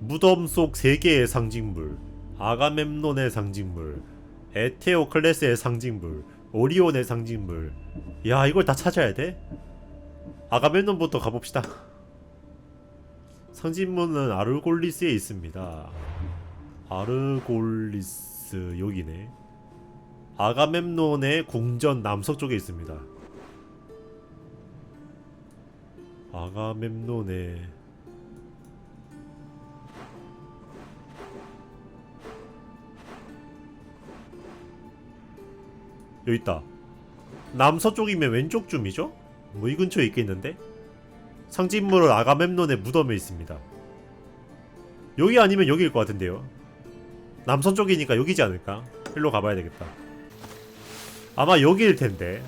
무덤 속 세계의 상징물, 아가멤논의 상징물, 에테오 클래스의 상징물, 오리온의 상징물. 야, 이걸 다 찾아야 돼? 아가멤논부터 가봅시다. 상징물은 아르골리스에 있습니다. 아르골리스 여기네. 아가멤논의 궁전 남서쪽에 있습니다. 아가멤논의 여기 있다. 남서쪽이면 왼쪽 쯤이죠? 뭐 이 근처에 있겠는데? 상징물은 아가멤논의 무덤에 있습니다. 여기 아니면 여기일 것 같은데요. 남선 쪽이니까 여기지 않을까? 일로 가봐야 되겠다. 아마 여기일 텐데.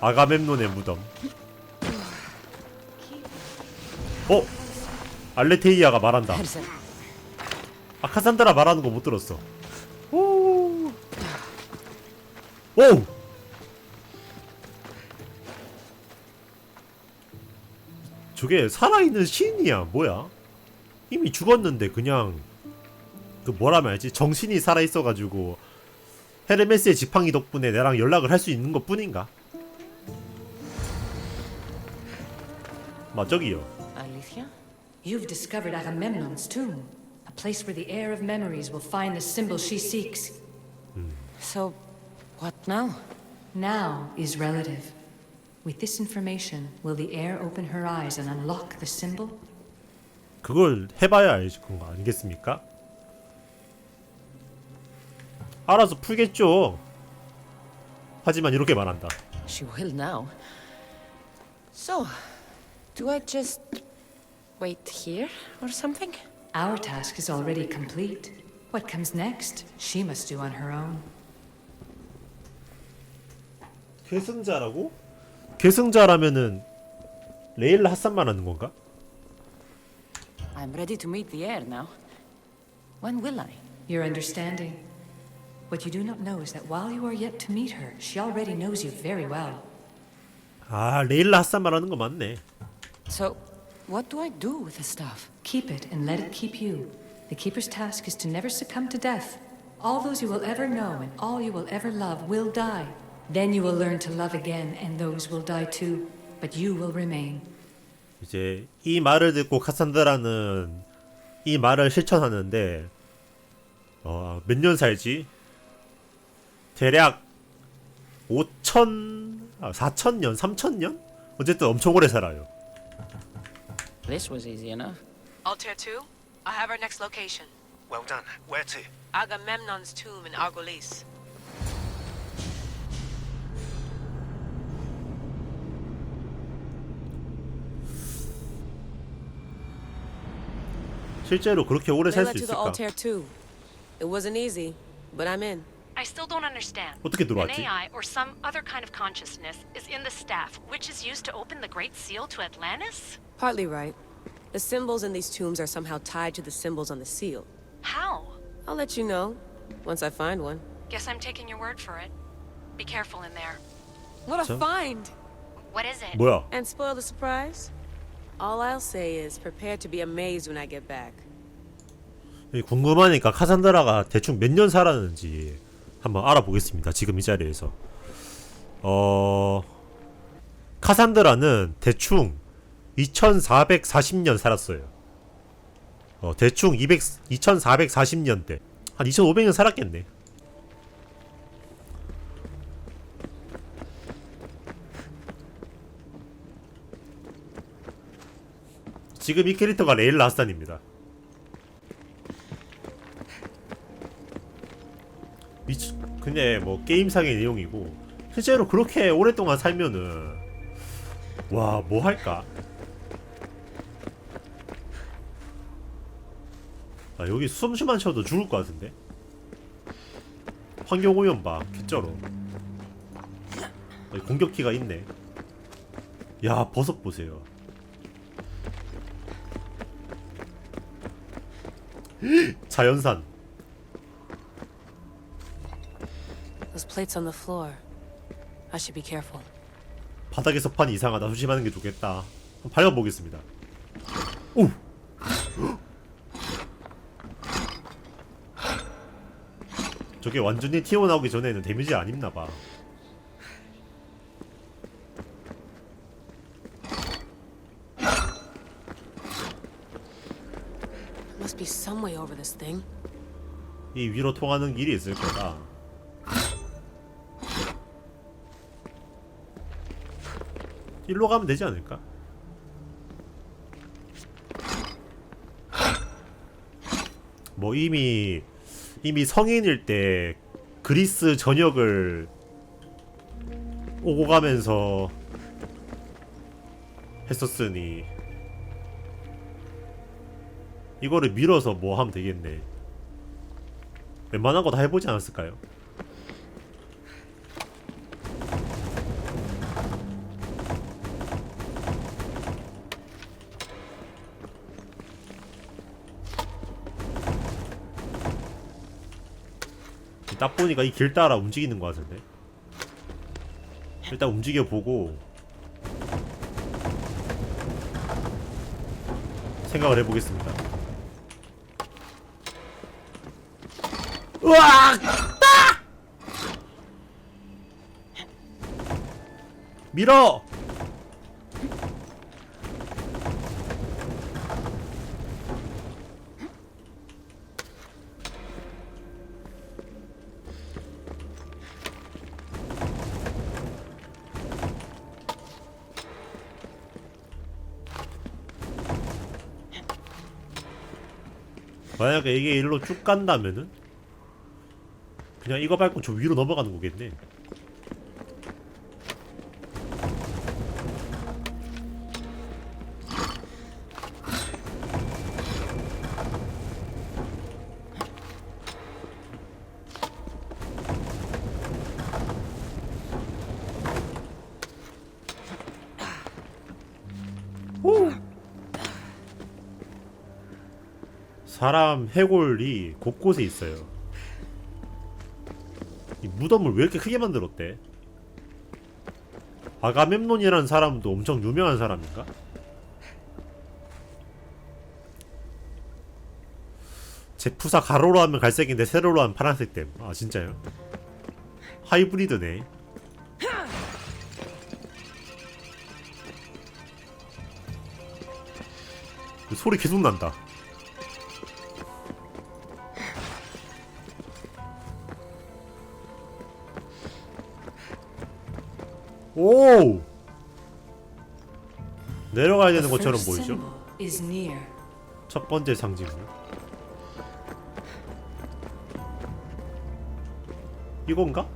아가멤논의 무덤. 어? 알레테이아가 말한다. 아 카산드라 말하는 거 못 들었어. 오. 오. 저게 살아있는 신이야 뭐야? 이미 죽었는데 그냥 그 뭐라면 알지? 정신이 살아있어가지고 헤르메스의 지팡이 덕분에 나랑 연락을 할 수 있는 것 뿐인가? 맞저기요. Alicia? You've discovered Agamemnon's tomb, a place where the heir of memories will find the symbol she seeks. So, what now? Now is relative. With this information, will the heir open her eyes and unlock the symbol? 그걸 해봐야 알지 그런 거 아니겠습니까? 알아서 풀겠죠. 하지만 이렇게 말한다. She will now. So, do I just wait here or something? Our task is already complete. What comes next, she must do on her own. 계승자라고? 계승자라면은 레일라 핫산 말하는 건가? I'm ready to meet the heir now. When will I? Your understanding. What you do not know is that while you are yet to meet her, she already knows you very well. 아 레일라 핫산 말하는 거 맞네. So, what do I do with the stuff? Keep it and let it keep you. The Keeper's task is to never succumb to death. All those you will ever know and all you will ever love will die. Then you will learn to love again, and those will die too. But you will remain. 이제 이 말을 듣고 카산드라는 이 말을 실천하는데 어, 몇 년 살지? 대략 5천, 아, 4천 년, 3천 년? 어쨌든 엄청 오래 살아요. This was easy enough. Altair 2, I have our next location. Well done. Where to? Agamemnon's tomb in Argolis. 실제로 그렇게 오래 살 수 Layla to the 있을까? Altair too. It wasn't easy, but I'm in. I still don't understand. 어떻게 An 들어왔지? AI or some other kind of consciousness is in the staff, which is used to open the Great Seal to Atlantis? Partly right. The symbols in these tombs are somehow tied to the symbols on the seal. How? I'll let you know once I find one. Guess I'm taking your word for it. Be careful in there. What a So- find! What is it? 뭐야? And spoil the surprise? All I'll say is prepare to be amazed when I get back. 이 궁금하니까 카산드라가 대충 몇 년 살았는지 한번 알아보겠습니다. 지금 이 자리에서. 어 카산드라는 대충 2440년 살았어요. 어 대충 200 2440년대 한 2500년 살았겠네. 지금 이 캐릭터가 레일라 하산입니다. 미치 근데 뭐 게임상의 내용이고 실제로 그렇게 오랫동안 살면은 와 뭐 할까? 아 여기 숨쉬만 쉬어도 죽을 것 같은데 환경 오염 봐 개쩔어 여기 공격키가 있네 야 버섯 보세요 자연산. Those plates on the floor. I should be careful. 바닥에서 판 이상하다. 조심하는 게 좋겠다. 한번 발려 보겠습니다. 오. 저게 완전히 튀어나오기 전에는 데미지 안 입나 봐. Must be some way over this thing. 이 위로 통하는 길이 있을 거다 일로 가면 되지 않을까? 뭐 이미 이미 성인일 때 그리스 전역을 오고 가면서 했었으니 이거를 밀어서 뭐 하면 되겠네 웬만한 거 다 해보지 않았을까요? 딱 보니까 이 길 따라 움직이는 것 같은데 일단 움직여 보고 생각을 해보겠습니다. 으악! 아! 밀어! 만약에 이게 일로 쭉 간다면은 그냥 이거 밟고 저 위로 넘어가는 거겠네. 오! 사람 해골이 곳곳에 있어요. 이 무덤을 왜 이렇게 크게 만들었대? 아가멤논이라는 사람도 엄청 유명한 사람인가? 제푸사 가로로 하면 갈색인데 세로로 하면 파란색 댐. 아 진짜요? 하이브리드네. 소리 계속 난다. 오! 내려가야 되는 것처럼 보이죠? 첫 번째 상징은 이건가?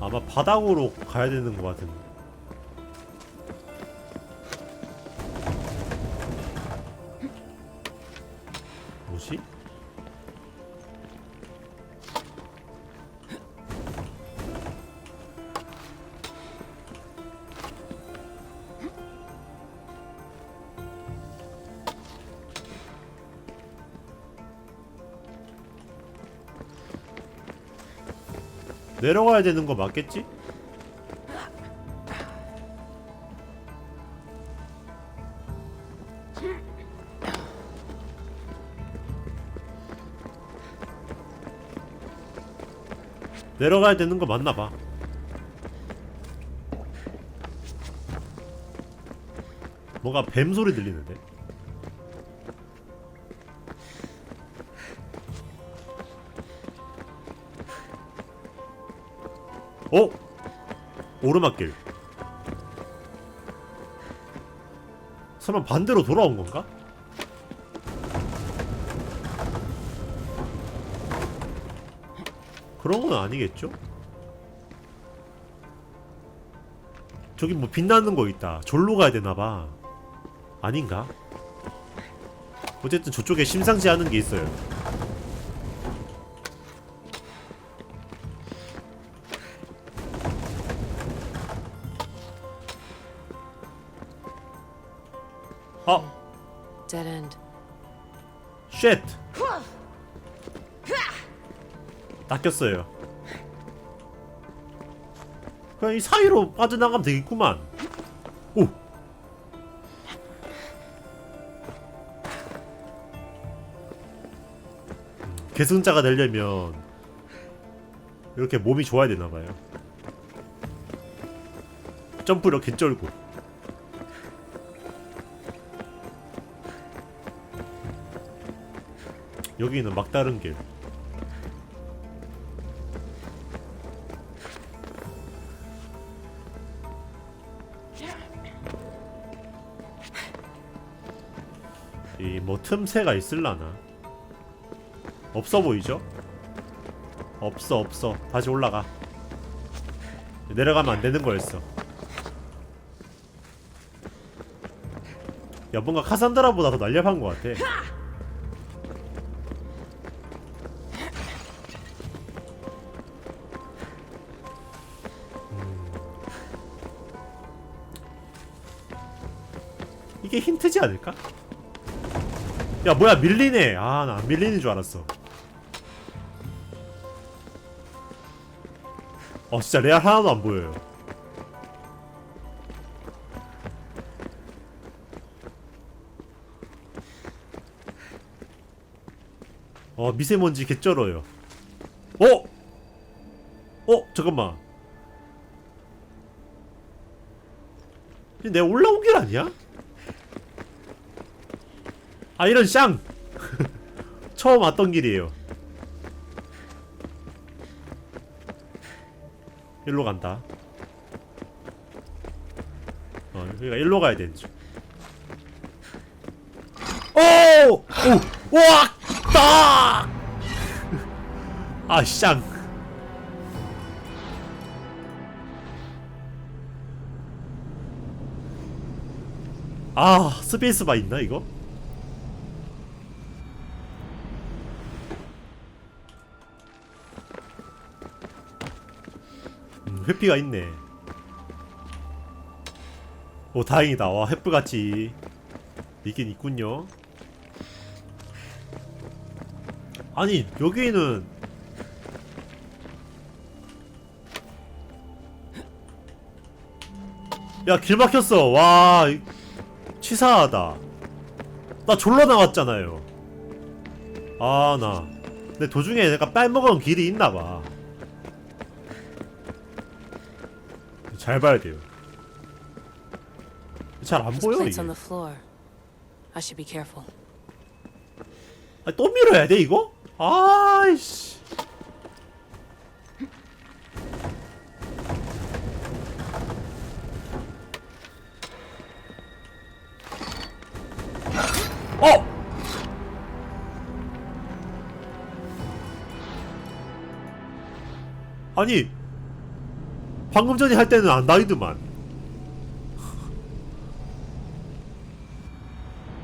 아마 바닥으로 가야 되는 것 같은데 뭐지? 내려가야 되는 거 맞겠지? 내려가야 되는 거 맞나 봐. 뭔가 뱀 소리 들리는데. 어? 오르막길. 설마 반대로 돌아온 건가? 그런 건 아니겠죠? 저기 뭐 빛나는 거 있다. 절로 가야 되나봐. 아닌가? 어쨌든 저쪽에 심상치 않은 게 있어요. 쉣! 낚였어요. 그냥 이 사이로 빠져나가면 되겠구만. 오! 계승자가 되려면 이렇게 몸이 좋아야 되나봐요 점프 이렇게 쩔고 여기는 막다른 길. 이 뭐 틈새가 있을라나? 없어 보이죠? 없어 없어. 다시 올라가. 내려가면 안 되는 거였어. 야 뭔가 카산드라보다 더 날렵한 것 같아 이게 힌트지 않을까? 야 뭐야 밀리네 아나안 밀리는 줄 알았어 어 진짜 레알 하나도 안 보여요 어 미세먼지 개쩔어요 어? 어 잠깐만 내가 올라온 길 아니야? 아 이런 쌍 처음 왔던 길이에요 일로 간다 어 여기가 일로 가야 되는 중 오! 오! 우와! 딱! 아, 쌍. 아, 스페이스바 있나, 이거? 회피가 있네. 오, 다행이다. 와, 햇불같이 있긴 있군요. 아니 여기는 야 길 막혔어 와 이- 치사하다 나 졸라 나왔잖아요 아나 근데 도중에 내가 빼먹은 길이 있나봐 잘 봐야 돼요 잘 안 보여 이게. 아, 또 밀어야 돼 이거? 아이씨. 어! 아니 방금 전에 할 때는 안 다이드만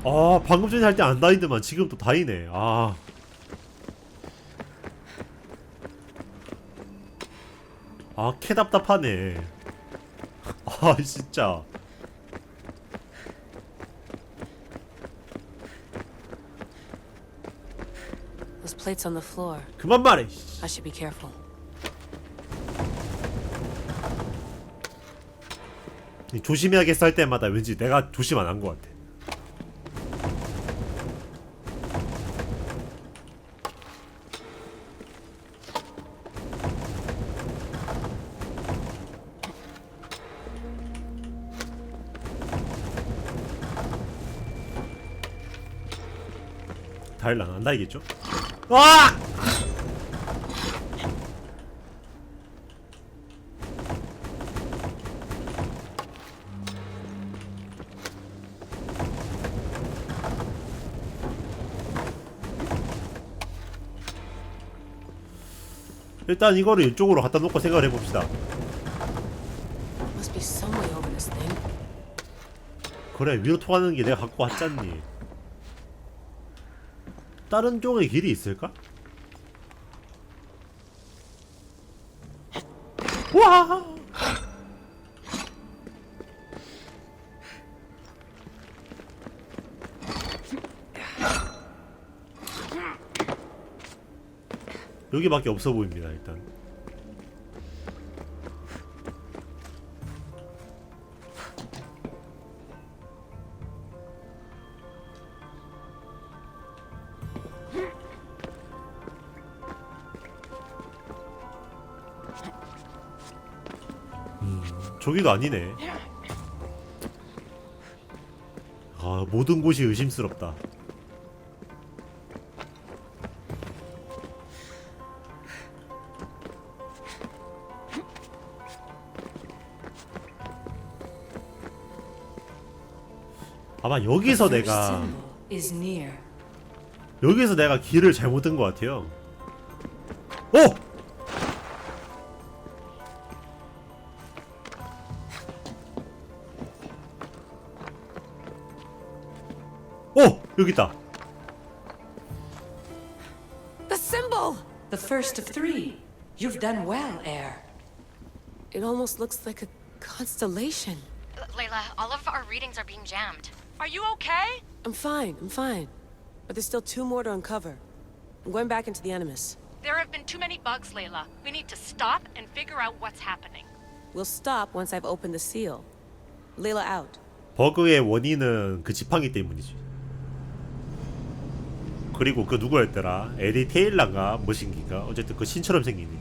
아 방금 전에 할 때 안 다이드만 지금 또 다이네 아 아, 캐답답하네. 아, 진짜. 그만 말해. I should be careful. 조심해야겠어 할 때마다 왠지 내가 조심 안 한 것 같아. 다일란 안 다이겠죠? 와! 일단 이거를 이쪽으로 갖다 놓고 생각을 해봅시다. 그래 위로 통하는 게 내가 갖고 왔잖니. 다른 쪽에 길이 있을까? 와! 여기밖에 없어 보입니다 일단. 음, 저기가 아니네. 아 모든 곳이 의심스럽다. 아마 여기서 내가 symbol is near. 여기서 내가 길을 잘못 든 것 같아요. 오! 오! 여기 있다. The symbol! The first of three. You've done well, heir. It almost looks like a constellation. Layla, all of our readings are being jammed. Are you okay? I'm fine, I'm fine. But there's still two more to uncover. I'm going back into the Animus. There have been too many bugs, Layla. We need to stop and figure out what's happening. We'll stop once I've opened the seal. Layla out. 버그의 원인은 그 지팡이 때문이지. 그리고 그 누구였더라? 에디 테일란가 뭐신기가 어쨌든 그 신처럼 생긴 이.